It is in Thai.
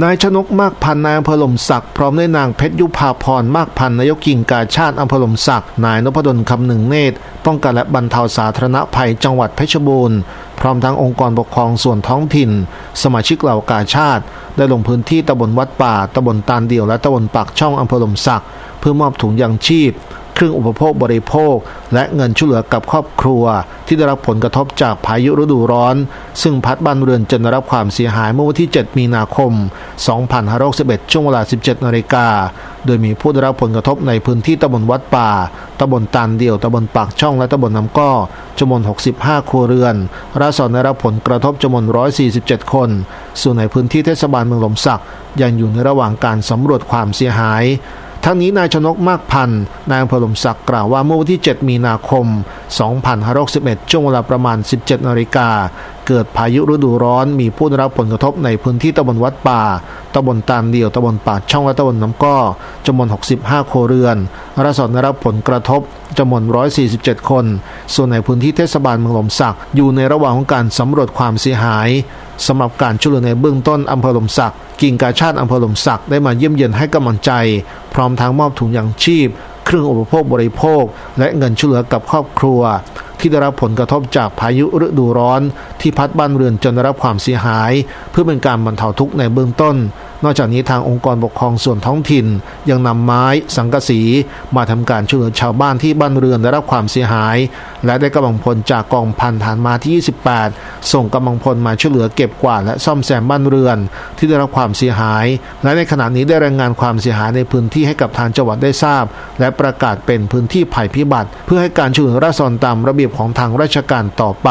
นายชนกมากพันนายอำเภอหลมศักดิ์พร้อมด้วยนางเพชรยุพาพรมากพันนายกกิ่งกาชาติอำเภอหลมศักดิ์นายนพดลคำหนึ่งเนตร ป้องกันและบรรเทาสาธารณภัยจังหวัดเพชรบูรณ์ พร้อมทั้งองค์กรปกครองส่วนท้องถิ่น สมาชิกเหล่ากาชาติ ได้ลงพื้นที่ตำบลวัดป่าตำบลตาลเดี่ยวและตำบลปากช่องอำเภอหลมศักดิ์เพื่อมอบถุงยางชีพ เครื่องอุปโภคบริโภค และเงินช่วยเหลือกับครอบครัว ที่ได้รับผลกระทบจากพายุฤดูร้อน ซึ่งพัดบ้านเรือนจนได้รับความเสียหายเมื่อวันที่ 7 มีนาคม 2561 ช่วงเวลา 17 นาฬิกา โดยมีผู้ได้รับผลกระทบในพื้นที่ตำบลวัดป่าตำบลตาลเดี่ยวตำบลปากช่องและตำบลน้ำก้อจำนวน 65 ครัวเรือนราษฎรได้รับผลกระทบจำนวน 147 คน ส่วนในพื้นที่เทศบาลเมืองหลมสักยังอยู่ในระหว่างการสำรวจความเสียหาย ทั้งนี้นายชนกมากพันธ์นายอำเภอหลมศักดิ์กล่าวว่าเมื่อวันที่ 7 มีนาคม 2561 ช่วงเวลาประมาณ 17 นาฬิกา เกิดพายุฤดูร้อน มีผู้ได้รับผลกระทบในพื้นที่ตำบลวัดป่าตำบลตาลเดี่ยวตำบลป่าช่องและตำบลน้ำก้อจำนวน 65 โครเรือนราษฎรได้รับผลกระทบจำนวน 147 คน ส่วนในพื้นที่เทศบาลเมืองหลมศักดิ์อยู่ในระหว่างของการสำรวจความเสียหายสำหรับการช่วยเหลือในเบื้องต้นอำเภอหลมศักดิ์กิ่งกาชาติอำเภอหลมศักดิ์ได้มาเยี่ยมเยียนให้กำลังใจ พร้อมทั้งมอบถุงยางชีพ เครื่องอุปโภคบริโภค และเงินช่วยเหลือกับครอบครัว ที่ได้รับผลกระทบจากพายุฤดูร้อน ที่พัดบ้านเรือนจนได้รับความเสียหาย เพื่อเป็นการบรรเทาทุกข์ในเบื้องต้น นอกจากนี้ทางองค์กรปกครองส่วนท้องถิ่น ยังนำไม้สังกะสี มาทำการช่วยเหลือชาวบ้านที่บ้านเรือนได้รับความเสียหาย และได้กำลังพลจากกองพันฐานมาที่ 28 ส่งกำลังพลมาช่วยเหลือเก็บกวาดและซ่อมแซมบ้านเรือน ที่ได้รับความเสียหาย และในขณะนี้ได้รายงานความเสียหายในพื้นที่ให้กับทางจังหวัดได้ทราบ และประกาศเป็นพื้นที่ภัยพิบัติ เพื่อให้การช่วยเหลือราษฎรตามระเบียบของทางราชการต่อไป